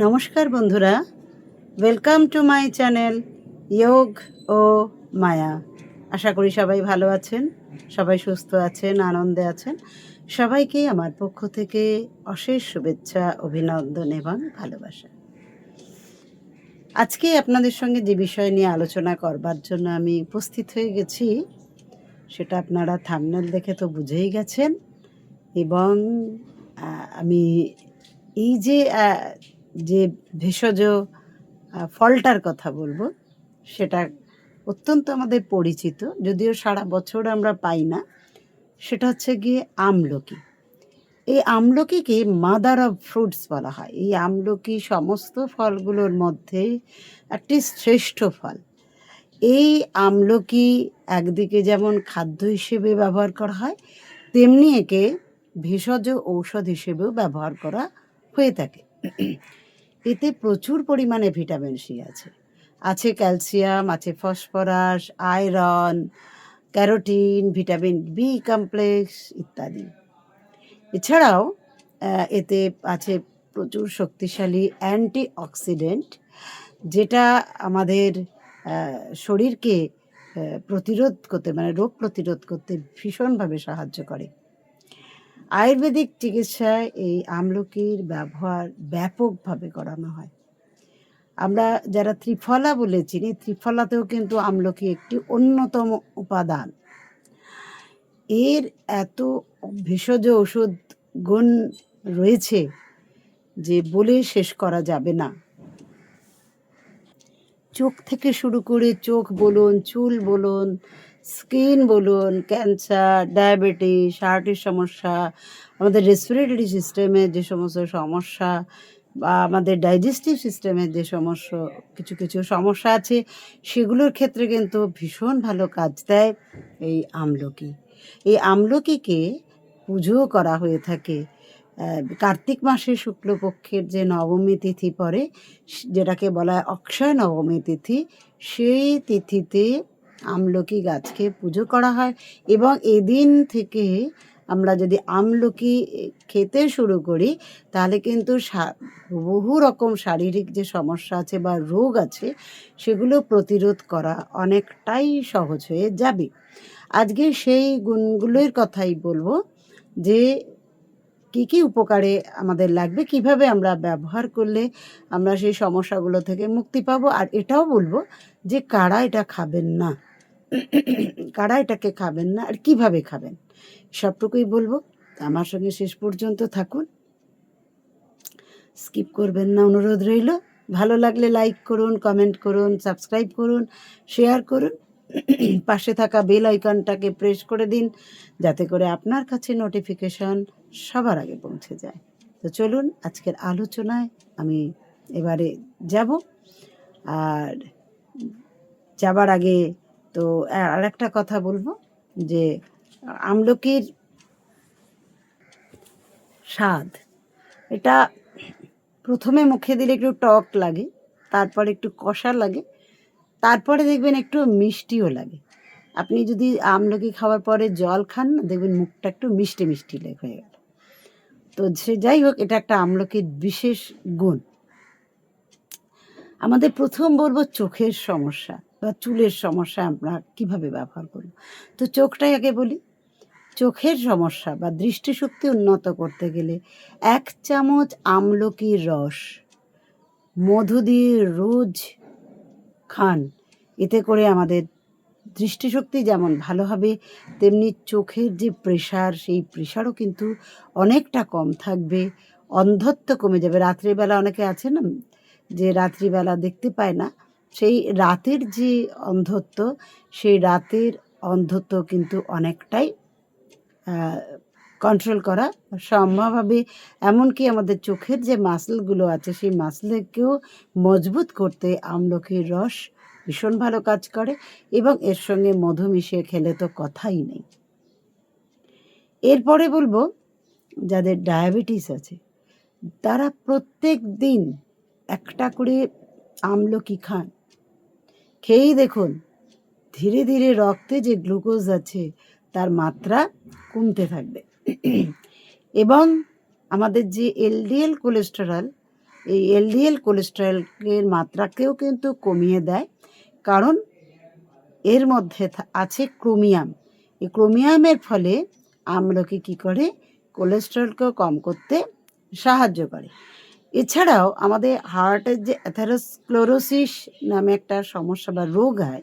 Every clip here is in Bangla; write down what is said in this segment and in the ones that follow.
নমস্কার বন্ধুরা ওয়েলকাম টু মাই চ্যানেল যোগ ও মায়া আশা করি সবাই ভালো আছেন, সবাই সুস্থ আছেন, আনন্দে আছেন। সবাইকে আমার পক্ষ থেকে অশেষ শুভেচ্ছা, অভিনন্দন এবং ভালোবাসা। আজকে আপনাদের সঙ্গে যে বিষয় নিয়ে আলোচনা করবার জন্য আমি উপস্থিত হয়ে গেছি, সেটা আপনারা থামনেল দেখে তো বুঝেই গেছেন এবং আমি এই যে যে ভেষজ ফলটার কথা বলব, সেটা অত্যন্ত আমাদের পরিচিত, যদিও সারা বছর আমরা পাই না, সেটা হচ্ছে গিয়ে আমলকি। এই আমলকিকে মাদার অফ ফ্রুটস বলা হয়। এই আমলকি সমস্ত ফলগুলোর মধ্যে একটি শ্রেষ্ঠ ফল। এই আমলকি একদিকে যেমন খাদ্য হিসেবে ব্যবহার করা হয়, তেমনি একে ভেষজ ঔষধ হিসেবেও ব্যবহার করা হয়ে থাকে। এতে প্রচুর পরিমাণে ভিটামিন সি আছে। আছে ক্যালসিয়াম, আছে phosphorus, iron, carotene, vitamin B complex ইত্যাদি। এছাড়াও এতে আছে প্রচুর শক্তিশালী অ্যান্টি অক্সিডেন্ট যেটা আমাদের শরীরকে প্রতিরোধ করতে মানে রোগ প্রতিরোধ করতে ভীষণভাবে সাহায্য করে। আয়ুর্বেদিক চিকিৎসায় এই আমলকির ব্যবহার ব্যাপকভাবে করানো হয়। আমরা যারা ত্রিফলা বলে চিনি, ত্রিফলাতেও কিন্তু আমলকি একটি অন্যতম উপাদান। এর এত ভেষজ ওষুধ গুণ রয়েছে যে বলে শেষ করা যাবে না। চোখ থেকে শুরু করে চোখ বলুন, চুল বলুন স্কিন বলুন, ক্যান্সার, ডায়াবেটিস, হার্টের সমস্যা, আমাদের রেসপিরেটরি সিস্টেমের যে সমস্ত সমস্যা বা আমাদের ডাইজেস্টিভ সিস্টেমের যে সমস্যা, কিছু কিছু সমস্যা আছে, সেগুলোর ক্ষেত্রে কিন্তু ভীষণ ভালো কাজ দেয় এই আমলকি। এই আমলকিকে পুজো করা হয়ে থাকে কার্তিক মাসে শুক্লপক্ষের যে নবমী তিথি পড়ে, যেটাকে বলা হয় অক্ষয় নবমী তিথি, সেই তিথিতে আমলকি গাছকে পুজো করা হয় এবং এদিন থেকে আমরা যদি আমলকি খেতে শুরু করি, তাহলে কিন্তু বহু রকম শারীরিক যে সমস্যা আছে বা রোগ আছে, সেগুলো প্রতিরোধ করা অনেকটাই সহজ হয়ে যাবে। আজকে সেই গুণগুলোর কথাই বলব যে, কি কি উপকারে আমাদের লাগবে, কীভাবে আমরা ব্যবহার করলে আমরা সেই সমস্যাগুলো থেকে মুক্তি পাবো, আর এটাও বলব যে কারা এটা খাবেন না। কারা এটাকে খাবেন না আর কীভাবে খাবেন? সবটুকুই বলব। আমার সঙ্গে শেষ পর্যন্ত থাকুন। স্কিপ করবেন না, অনুরোধ রইল। ভালো লাগলে লাইক করুন, কমেন্ট করুন, সাবস্ক্রাইব করুন, শেয়ার করুন। পাশে থাকা বেল আইকনটাকে প্রেস করে দিন, যাতে করে আপনার কাছে নোটিফিকেশন সবার আগে পৌঁছে যায়। তো চলুন, আজকের আলোচনায় আমি এবারে যাব। আর যাবার আগে তো আর একটা কথা বলব যে, আমলকির স্বাদ, এটা প্রথমে মুখে দিলে একটু টক লাগে, তারপরে একটু কষা লাগে, তারপরে দেখবেন একটু মিষ্টিও লাগে। আপনি যদি আমলকি খাওয়ার পরে জল খান না দেখবেন মুখটা একটু মিষ্টি মিষ্টি হয়ে গেল। তো সে যাই হোক, এটা একটা আমলকির বিশেষ গুণ। আমাদের প্রথম বলব চোখের সমস্যা। বা চুলের সমস্যা আমরা কীভাবে ব্যবহার করব? তো চোখটাই আগে বলি। চোখের সমস্যা বা দৃষ্টিশক্তি উন্নত করতে গেলে এক চামচ আমলকির রস, মধু দিয়ে রোজ খান। এতে করে আমাদের দৃষ্টিশক্তি যেমন ভালো হবে, তেমনি চোখের যে প্রেশার সেই প্রেশারও কিন্তু অনেকটা কম থাকবে। অন্ধত্ব কমে যাবে। রাত্রিবেলা অনেকে আছে না যে রাত্রিবেলা দেখতে পায় না। সেই রাতের যে অন্ধত্ব, সেই রাতের অন্ধত্ব কিন্তু অনেকটাই কন্ট্রোল করা সম্ভব হবে। এমনকি আমাদের চোখের যে মাসলগুলো আছে, সেই মাসলকেও মজবুত করতে আমলকির রস ভীষণ ভালো কাজ করে এবং এর সঙ্গে মধু মিশিয়ে খেলে তো কথাই নেই। এরপরে বলব, যাদের ডায়াবেটিস আছে, তারা প্রত্যেক দিন একটা করে আমলকি খান। খেয়েই দেখুন। ধীরে ধীরে রক্তে যে গ্লুকোজ আছে, তার মাত্রা কমতে থাকবে। এবং আমাদের যে এলডিএল কোলেস্টেরল, এই এলডিএল কোলেস্টেরলের মাত্রাকেও কিন্তু কমিয়ে দেয়। কারণ এর মধ্যে আছে ক্রোমিয়াম। এই ক্রোমিয়ামের ফলে আমলকি কী করে? কোলেস্টেরলকেও কম করতে সাহায্য করে। এছাড়াও আমাদের হার্টের যে অ্যাথারোস্ক্লোরোসিস নামে একটা সমস্যা বা রোগ হয়,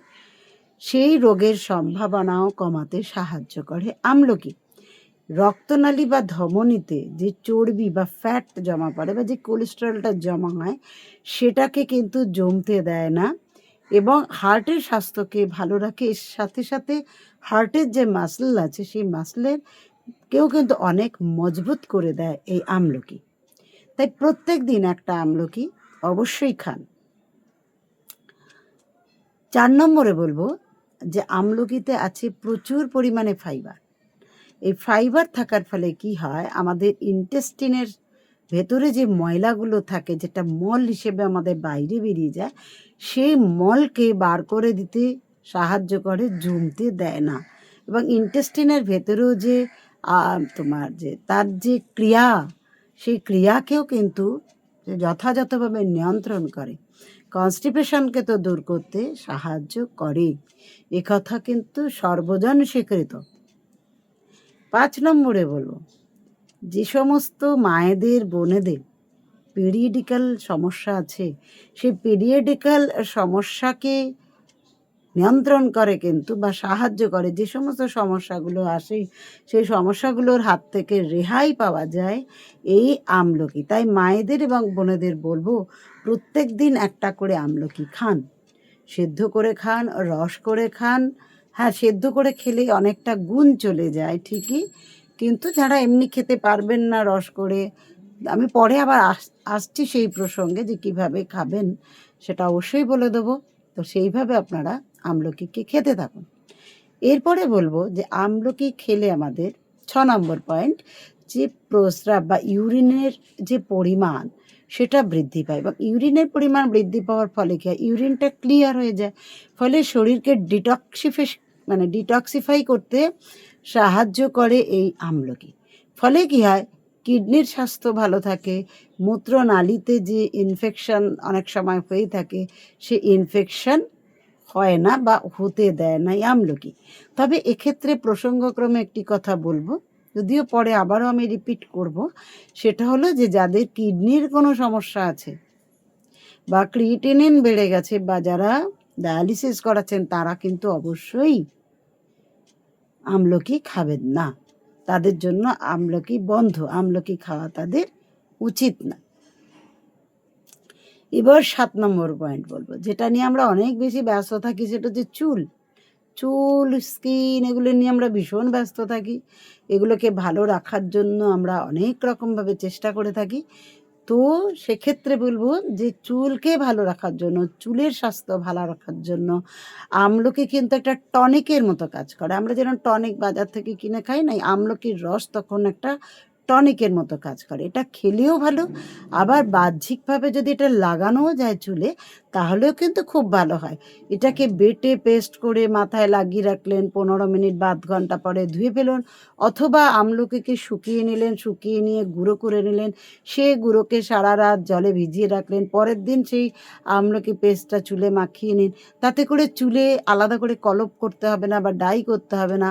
সেই রোগের সম্ভাবনাও কমাতে সাহায্য করে আমলকি। রক্তনালী বা ধমনীতে যে চর্বি বা ফ্যাট জমা পড়ে বা যে কোলেস্টেরলটা জমা হয়, সেটাকে কিন্তু জমতে দেয় না এবং হার্টের স্বাস্থ্যকে ভালো রাখে। এর সাথে সাথে হার্টের যে মাসল আছে, সেই মাসলের কেউ কিন্তু অনেক মজবুত করে দেয় এই আমলকি। তাই প্রত্যেক দিন একটা আমলকি অবশ্যই খান। চার নম্বরে বলব যে আমলকিতে আছে প্রচুর পরিমাণে ফাইবার। এই ফাইবার থাকার ফলে কি হয়, আমাদের ইন্টেস্টিনের ভেতরে যে ময়লাগুলো থাকে, যেটা মল হিসেবে আমাদের বাইরে বেরিয়ে যায়, সেই মলকে বার করে দিতে সাহায্য করে, জমতে দেয় না। এবং ইন্টেস্টিনের ভেতরেও যে তোমার যে, তার যে ক্রিয়া সেই ক্রিয়াকেও কিন্তু যথাযথভাবে নিয়ন্ত্রণ করে কনস্টিপেশনকে তো দূর করতে সাহায্য করে। কথা কিন্তু সর্বজন স্বীকৃত পাঁচ নম্বরে বলব, যে সমস্ত মায়েদের, বোনেদের পিরিয়ডিক্যাল সমস্যা আছে, সেই পিরিয়ডিক্যাল সমস্যাকে নিয়ন্ত্রণ করে কিন্তু বা সাহায্য করে, যে সমস্ত সমস্যাগুলো আসে, সেই সমস্যাগুলোর হাত থেকে রেহাই পাওয়া যায়, এই আমলকি। তাই মায়েদের এবং বোনেদের বলব, প্রত্যেক দিন একটা করে আমলকি খান। সেদ্ধ করে খান, রস করে খান। হ্যাঁ সেদ্ধ করে খেলে অনেকটা গুণ চলে যায়, ঠিকই। কিন্তু যারা এমনি খেতে পারবেন না রস করে, আমি পরে আবার আস- আসছি সেই প্রসঙ্গে যে কীভাবে খাবেন, সেটা অবশ্যই বলে দেবো। তো সেইভাবে আপনারা আমলকিকে খেতে থাকুন। এরপরে বলব যে আমলকি খেলে আমাদের ছ নম্বর পয়েন্ট যে প্রস্রাব বা ইউরিনের যে পরিমাণ সেটা বৃদ্ধি পায় এবং ইউরিনের পরিমাণ বৃদ্ধি পাওয়ার ফলে কি হয়? ইউরিনটা ক্লিয়ার হয়ে যায়। ফলে শরীরকে ডিটক্সিফেশ মানে ডিটক্সিফাই করতে সাহায্য করে এই আমলকি। ফলে কি হয়? কিডনির স্বাস্থ্য ভালো থাকে, মূত্রনালীতে যে ইনফেকশন অনেক সময় হয়ে থাকে, সে ইনফেকশন হয় না বা হতে দেয় না আমলকি। তবে এক্ষেত্রে প্রসঙ্গক্রমে একটি কথা বলব, যদিও পরে আবারও আমি রিপিট করব, সেটা হলো যে যাদের কিডনির কোনো সমস্যা আছে বা ক্রিয়েটিনিন বেড়ে গেছে বা যারা ডায়ালিসিস করাচ্ছেন, তারা কিন্তু অবশ্যই আমলকি খাবেন না। তাদের জন্য আমলকি বন্ধ, আমলকি খাওয়া তাদের উচিত না। এবার সাত নম্বর পয়েন্ট বলব, যেটা নিয়ে আমরা অনেক বেশি ব্যস্ত থাকি সেটা হচ্ছে চুল। চুল স্কিন এগুলো নিয়ে আমরা ভীষণ ব্যস্ত থাকি। এগুলোকে ভালো রাখার জন্য আমরা অনেক রকমভাবে চেষ্টা করে থাকি। তো সেক্ষেত্রে বলব যে চুলকে ভালো রাখার জন্য, চুলের স্বাস্থ্য ভালো রাখার জন্য আমলকি কিন্তু একটা টনিকের মতো কাজ করে। আমরা যেরকম টনিক বাজার থেকে কিনে খাই না আমলকির রস তখন একটা টনিকের মতো কাজ করে। এটা খেলেও ভালো, আবার বাহ্যিকভাবে যদি এটা লাগানোও যায় চুলে, তাহলেও কিন্তু খুব ভালো হয়। এটাকে বেটে পেস্ট করে মাথায় লাগিয়ে রাখলেন, পনেরো মিনিট বা আধ ঘণ্টা পরে ধুয়ে ফেলুন, অথবা আমলকিকে শুকিয়ে নিলেন, শুকিয়ে নিয়ে গুঁড়ো করে নিলেন, সে গুঁড়োকে সারা রাত জলে ভিজিয়ে রাখলেন, পরের দিন সেই আমলকি পেস্টটা চুলে মাখিয়ে নিন। তাতে করে চুলে আলাদা করে কলপ করতে হবে না বা ডাই করতে হবে না,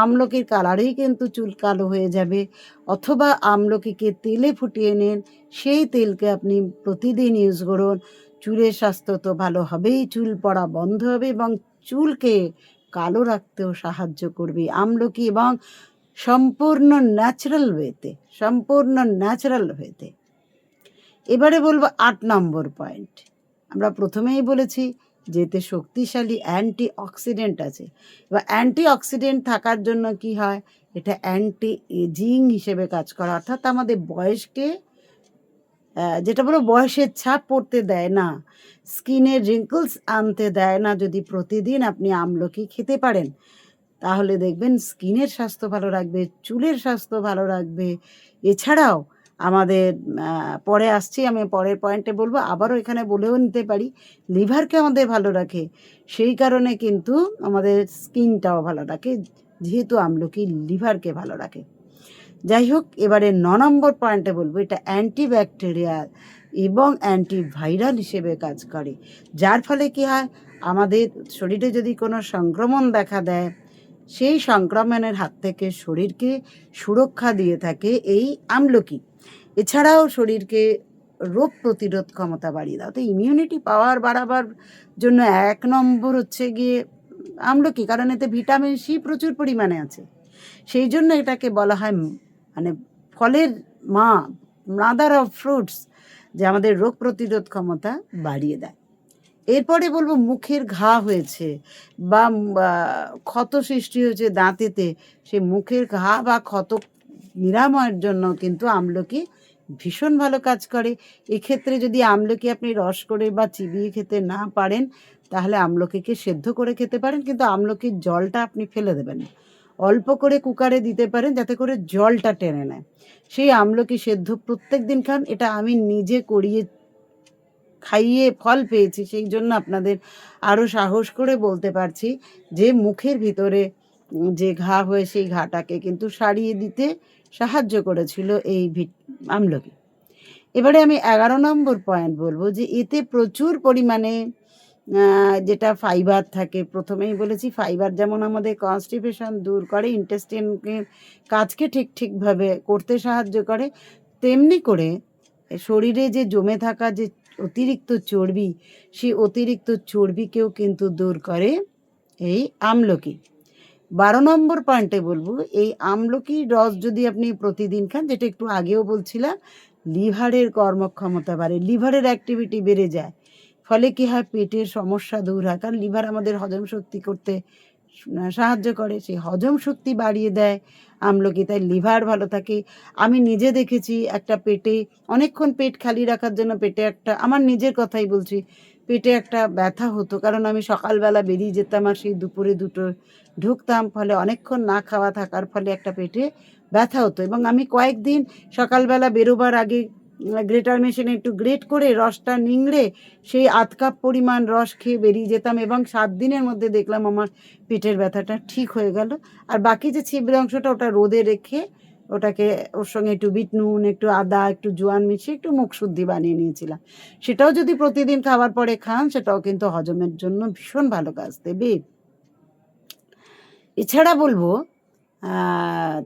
আমলকির কালারেই কিন্তু চুল কালো হয়ে যাবে, অথবা আমলকিকে তেলে ফুটিয়ে নিন, সেই তেলকে আপনি প্রতিদিন ইউজ করুন। চুলের স্বাস্থ্য তো ভালো হবেই, চুল পড়া বন্ধ হবে এবং চুলকে কালো রাখতেও সাহায্য করবে আমলকি এবং সম্পূর্ণ ন্যাচারাল ওয়েতে সম্পূর্ণ ন্যাচারাল ওয়েতে এবারে বলব আট নম্বর পয়েন্ট আমরা প্রথমেই বলেছি যে এতে শক্তিশালী অ্যান্টি অক্সিডেন্ট আছে। এবার অ্যান্টি অক্সিডেন্ট থাকার জন্য কি হয়? এটা অ্যান্টি এজিং হিসেবে কাজ করে। অর্থাৎ আমাদের বয়সকে যেটা বলো বয়সের ছাপ পড়তে দেয় না। স্কিনের রিঙ্কলস আনতে দেয় না যদি প্রতিদিন আপনি আমলকি খেতে পারেন। তাহলে দেখবেন স্কিনের স্বাস্থ্য ভালো রাখবে, চুলের স্বাস্থ্য ভালো রাখবে। এছাড়াও আমাদের পরে আসছি, আমি পরের পয়েন্টে বলব, আবারও এখানে বলেও নিতে পারি, লিভারকে আমাদের ভালো রাখে। সেই কারণে কিন্তু আমাদের স্কিনটাও ভালো রাখে, যেহেতু আমলকি লিভারকে ভালো রাখে। যাই হোক, এবারে ন নম্বর পয়েন্টে বলব, এটা অ্যান্টিব্যাকটেরিয়াল এবং অ্যান্টিভাইরাল হিসেবে কাজ করে। যার ফলে কি হয়, আমাদের শরীরে যদি কোনো সংক্রমণ দেখা দেয়, সেই সংক্রমণের হাত থেকে শরীরকে সুরক্ষা দিয়ে থাকে এই আমলকি। এছাড়াও শরীরকে রোগ প্রতিরোধ ক্ষমতা বাড়িয়ে দাও। তো ইমিউনিটি পাওয়ার বাড়াবার জন্য এক নম্বর হচ্ছে গিয়ে আমলকি কারণ এতে ভিটামিন সি প্রচুর পরিমাণে আছে। সেই জন্য এটাকে বলা হয় মানে ফলের মা মাদার অফ ফ্রুটস যে আমাদের রোগ প্রতিরোধ ক্ষমতা বাড়িয়ে দেয়। এরপরে বলব মুখের ঘা হয়েছে বা ক্ষত সৃষ্টি হয়েছে দাঁতেতে সে মুখের ঘা বা ক্ষত নিরাময়ের জন্য কিন্তু আমলকি ভীষণ ভালো কাজ করে। এক্ষেত্রে যদি আমলকি আপনি রস করে বা চিবিয়ে খেতে না পারেন, তাহলে আমলকিকে সেদ্ধ করে খেতে পারেন, কিন্তু আমলকির জলটা আপনি ফেলে দেবেন অল্প করে কুকারে দিতে পারেন, যাতে করে জলটা টেনে নেয়। সেই আমলকি সেদ্ধ প্রত্যেক দিন খান, এটা আমি নিজে করিয়ে খাইয়ে ফল পেয়েছি, সেই জন্য আপনাদের আরও সাহস করে বলতে পারছি যে, মুখের ভিতরে যে ঘা হয়ে, সেই ঘাটাকে কিন্তু সারিয়ে দিতে সাহায্য করেছিল এই আমলকি। এবারে আমি এগারো নম্বর পয়েন্ট বলব যে এতে প্রচুর পরিমাণে যেটা ফাইবার থাকে, প্রথমেই বলেছি ফাইবার যেমন আমাদের কনস্টিপেশন দূর করে ইন্টেস্টিনকে কাজকে ঠিক ঠিকভাবে করতে সাহায্য করে, তেমনি করে শরীরে যে জমে থাকা যে অতিরিক্ত চর্বি, সেই অতিরিক্ত চর্বিকেও কিন্তু দূর করে এই আমলকি। বারো নম্বর পয়েন্টে বলব, এই আমলকি রস যদি আপনি প্রতিদিন খান, যেটা একটু আগেও বলছিলাম, লিভারের কর্মক্ষমতা বাড়ে, লিভারের অ্যাক্টিভিটি বেড়ে যায়। ফলে কি হয়? পেটের সমস্যা দূর হয়। কারণ লিভার আমাদের হজম শক্তি করতে সাহায্য করে, সেই হজম শক্তি বাড়িয়ে দেয় আমলকি, তাই লিভার ভালো থাকে। আমি নিজে দেখেছি একটা পেটে, অনেকক্ষণ পেট খালি রাখার জন্য পেটে একটা, আমার নিজের কথাই বলছি পেটে একটা ব্যথা হতো, কারণ আমি সকালবেলা বেরিয়ে যেতাম আর সেই দুপুরে দুটো ঢুকতাম, ফলে অনেকক্ষণ না খাওয়া থাকার ফলে একটা পেটে ব্যথা হতো। এবং আমি কয়েকদিন সকালবেলা বেরোবার আগে গ্রেটার মেশিনে একটু গ্রেট করে রসটা নিংড়ে সেই আধ কাপ পরিমাণ রস খেয়ে বেরিয়ে যেতাম এবং সাত দিনের মধ্যে দেখলাম আমার পেটের ব্যথাটা ঠিক হয়ে গেল। আর বাকি যে ছিবড়ে অংশটা ওটা রোদে রেখে ওটাকে ওর সঙ্গে একটু বিট নুন, একটু আদা, একটু জোয়ান মিশিয়ে একটু মুখ শুদ্ধি বানিয়ে নিয়েছিলাম। সেটাও যদি প্রতিদিন খাবার পরে খান, সেটাও কিন্তু হজমের জন্য ভীষণ ভালো কাজ, দেবে। এছাড়া বলব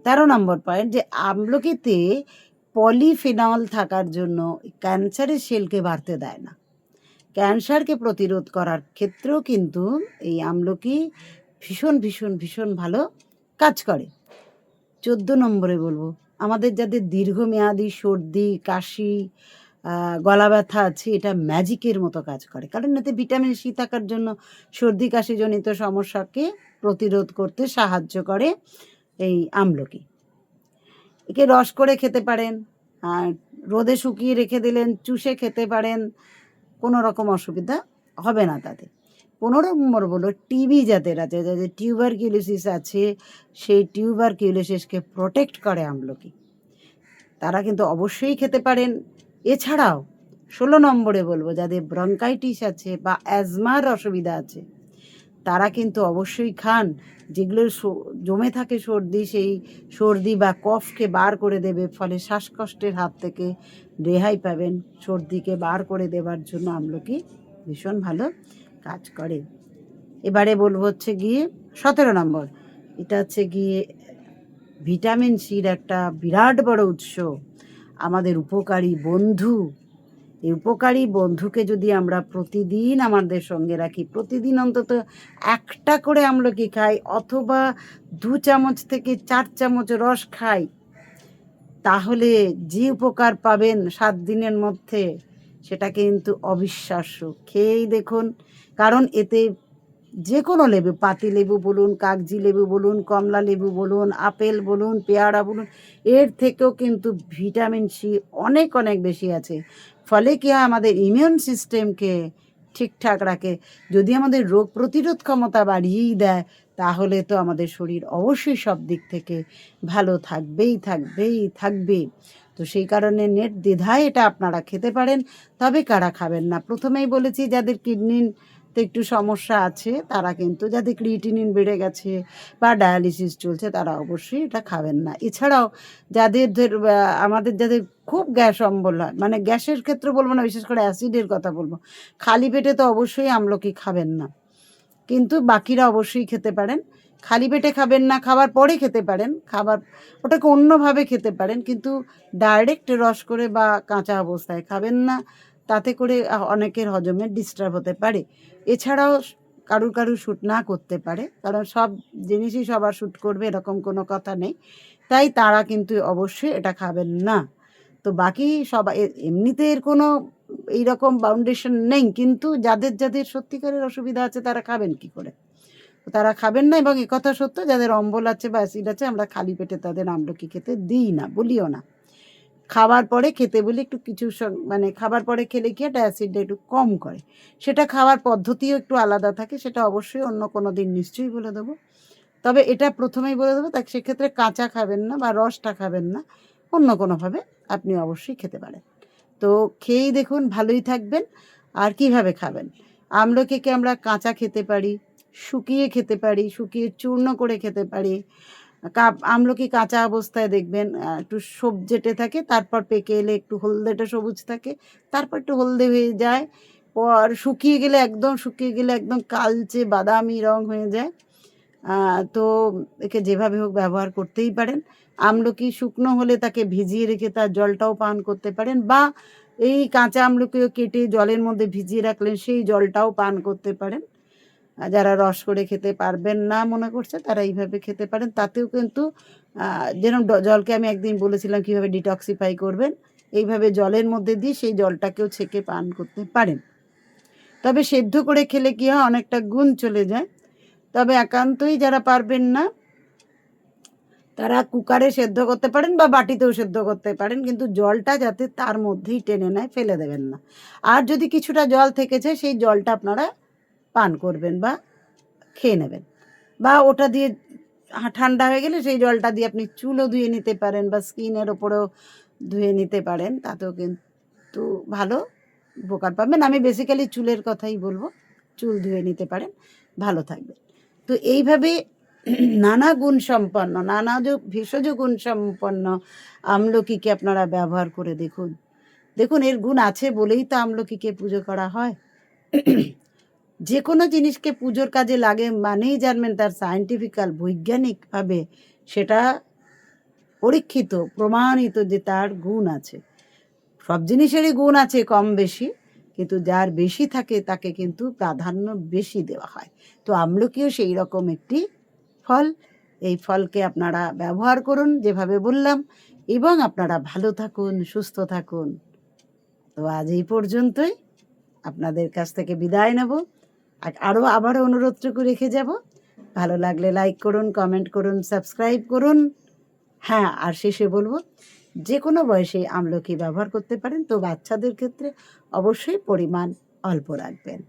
তেরো নম্বর পয়েন্ট যে আমলকিতে পলিফেনল থাকার জন্য ক্যান্সারের সেলকে বাড়তে দেয় না। ক্যান্সারকে প্রতিরোধ করার ক্ষেত্রেও কিন্তু এই আমলকি ভীষণ ভীষণ ভীষণ ভালো কাজ করে। চোদ্দ নম্বরে বলব। আমাদের যাদের দীর্ঘমেয়াদী সর্দি, কাশি গলা ব্যথা আছে, এটা ম্যাজিকের মতো কাজ করে। কারণ এতে ভিটামিন সি থাকার জন্য সর্দি কাশিজনিত সমস্যাকে প্রতিরোধ করতে সাহায্য করে এই আমলকি। একে রস করে খেতে পারেন, আর রোদে শুকিয়ে রেখে দিলেন, চুষে খেতে পারেন, কোনো রকম অসুবিধা হবে না তাতে। পনেরো নম্বর বলো, টিবি যাদের আছে যাদের টিউবার কিউলিসিস আছে, সেই টিউবার কিউলিসিসকে প্রোটেক্ট করে আমলকি। তারা কিন্তু অবশ্যই খেতে পারেন। এছাড়াও ষোলো নম্বরে বলব, যাদের ব্রঙ্কাইটিস আছে বা অ্যাজমার অসুবিধা আছে, তারা কিন্তু অবশ্যই খান। যেগুলো জমে থাকে সর্দি, সেই সর্দি বা কফকে বার করে দেবে, ফলে শ্বাসকষ্টের হাত থেকে রেহাই পাবেন। সর্দিকে বার করে দেওয়ার জন্য আমলকি ভীষণ ভালো। কাজ করে। এবারে বলব হচ্ছে গিয়ে সতেরো নম্বর। এটা হচ্ছে গিয়ে ভিটামিন সির একটা বিরাট বড় উৎস। আমাদের উপকারী বন্ধু। এই উপকারী বন্ধুকে যদি আমরা প্রতিদিন আমাদের সঙ্গে রাখি, প্রতিদিন অন্তত একটা করে আমলকি খাই অথবা দু চামচ থেকে চার চামচ রস খাই, তাহলে যে উপকার পাবেন সাত দিনের মধ্যে সেটা কিন্তু অবিশ্বাস্য। খেয়েই দেখুন, কারণ এতে যে কোনো লেবু, পাতি লেবু বলুন, কাগজি লেবু বলুন, কমলা লেবু বলুন, আপেল বলুন, পেয়ারা বলুন, এর থেকেও কিন্তু ভিটামিন সি অনেক অনেক বেশি আছে। ফলে কি হয়, আমাদের ইমিউন সিস্টেমকে ঠিকঠাক রাখে। যদি আমাদের রোগ প্রতিরোধ ক্ষমতা বাড়িয়েই দেয়, তাহলে তো আমাদের শরীর অবশ্যই সব দিক থেকে ভালো থাকবেই থাকবেই থাকবে তো সেই কারণে নেট দ্বিধায় এটা আপনারা খেতে পারেন। তবে কারা খাবেন না? প্রথমেই বলেছি, যাদের কিডনির তো একটু সমস্যা আছে, তারা কিন্তু, যাদের ক্রিয়েটিনিন বেড়ে গেছে বা ডায়ালিসিস চলছে, তারা অবশ্যই এটা খাবেন না। এছাড়াও, যাদের আমাদের যাদের খুব গ্যাস অম্বল হয় মানে গ্যাসের ক্ষেত্রে বলব না, বিশেষ করে অ্যাসিডের কথা বলব, খালি পেটে তো অবশ্যই আমলকি খাবেন না। কিন্তু বাকিরা অবশ্যই খেতে পারেন। খালি পেটে খাবেন না, খাবার পরে খেতে পারেন, খাবার ওটাকে অন্যভাবে খেতে পারেন, কিন্তু ডাইরেক্ট রস করে বা কাঁচা অবস্থায় খাবেন না, তাতে করে অনেকের হজমের ডিস্টার্ব হতে পারে। এছাড়াও কারুর কারুর শ্যুট না করতে পারে, কারণ সব জিনিসই সবার শ্যুট করবে, এরকম কোনো কথা নেই। তাই তারা কিন্তু অবশ্যই এটা খাবেন না। তো বাকি সবাই এমনিতে এর কোনো এইরকম বাউন্ডেশন নেই, কিন্তু যাদের যাদের সত্যিকারের অসুবিধা আছে তারা খাবেন কি করে? তারা খাবেন না এবং একথা সত্য, যাদের অম্বল আছে বা অ্যাসিড আছে, আমরা খালি পেটে তাদের আমলকি খেতে দিই না, বলিও না। খাবার পরে খেতে বলি একটু কিছু মানে খাবার পরে খেলে কি এটা অ্যাসিডটা একটু কম করে। সেটা খাওয়ার পদ্ধতিও একটু আলাদা থাকে, সেটা অবশ্যই অন্য কোনো দিন নিশ্চয়ই বলে দেবো। তবে এটা প্রথমেই বলে দেবো তাকে সেক্ষেত্রে কাঁচা খাবেন না বা রসটা খাবেন না, অন্য কোনোভাবে আপনি অবশ্যই খেতে পারেন। তো খেয়েই দেখুন, ভালোই থাকবেন। আর কীভাবে খাবেন? আমলকিকে আমরা কাঁচা খেতে পারি শুকিয়ে খেতে পারি, শুকিয়ে চূর্ণ করে খেতে পারি। কাপ, আমলকি কাঁচা অবস্থায় দেখবেন একটু সবজেটে থাকে, তারপর পেকে এলে একটু হলদেটা সবুজ থাকে, তারপর একটু হলদে হয়ে যায়, পর শুকিয়ে গেলে একদম, শুকিয়ে গেলে একদম কালচে বাদামি রং হয়ে যায়। তো একে যেভাবে হোক ব্যবহার করতেই পারেন। আমলকি শুকনো হলে তাকে ভিজিয়ে রেখে তার জলটাও পান করতে পারেন বা এই কাঁচা আমলকিও কেটে জলের মধ্যে ভিজিয়ে রাখলেন, সেই জলটাও পান করতে পারেন। যারা রস করে খেতে পারবেন না মনে করছে, তারা এইভাবে খেতে পারেন। তাতেও কিন্তু যেরকম জলকে আমি একদিন বলেছিলাম কীভাবে ডিটক্সিফাই করবেন, এইভাবে জলের মধ্যে দিয়ে সেই জলটাকেও ছেঁকে পান করতে পারেন। তবে সেদ্ধ করে খেলে কি হয়, অনেকটা গুণ চলে যায়। তবে একান্তই যারা পারবেন না, তারা কুকারে সেদ্ধ করতে পারেন বা বাটিতেও সেদ্ধ করতে পারেন, কিন্তু জলটা যাতে তার মধ্যেই টেনে নেয়, ফেলে দেবেন না। আর যদি কিছুটা জল থেকে যায় সেই জলটা আপনারা পান করবেন বা খেয়ে নেবেন। বা ওটা দিয়ে ঠান্ডা হয়ে গেলে সেই জলটা দিয়ে আপনি চুলও ধুয়ে নিতে পারেন বা স্কিনের ওপরেও ধুয়ে নিতে পারেন, তাতেও কিন্তু ভালো উপকার পাবেন। আমি বেসিক্যালি চুলের কথাই বলব, চুল ধুয়ে নিতে পারেন, ভালো থাকবে। তো এইভাবে নানা গুণ সম্পন্ন, নানা ভেষজ গুণ সম্পন্ন আমলকিকে আপনারা ব্যবহার করে দেখুন। দেখুন, এর গুণ আছে বলেই তো আমলকিকে পুজো করা হয়। যে কোনো জিনিসকে পুজোর কাজে লাগে মানেই জানবেন তার সায়েন্টিফিক্যাল বৈজ্ঞানিকভাবে সেটা পরীক্ষিত, প্রমাণিত যে তার গুণ আছে। সব জিনিসেরই গুণ আছে কম বেশি, কিন্তু যার বেশি থাকে তাকে কিন্তু প্রাধান্য বেশি দেওয়া হয়। তো আমলকিও সেই রকম একটি ফল। এই ফলকে আপনারা ব্যবহার করুন, যেভাবে বললাম, এবং আপনারা ভালো থাকুন, সুস্থ থাকুন। তো আজ এই পর্যন্তই। আপনাদের কাছ থেকে বিদায় নেব। আরও আবারও অনুরোধটুকু রেখে যাব। ভালো লাগলে লাইক করুন কমেন্ট করুন সাবস্ক্রাইব করুন। হ্যাঁ আর শেষে বলব যে কোনো বয়সে আমলকি ব্যবহার করতে পারেন, তো বাচ্চাদের ক্ষেত্রে অবশ্যই পরিমাণ অল্প রাখবেন।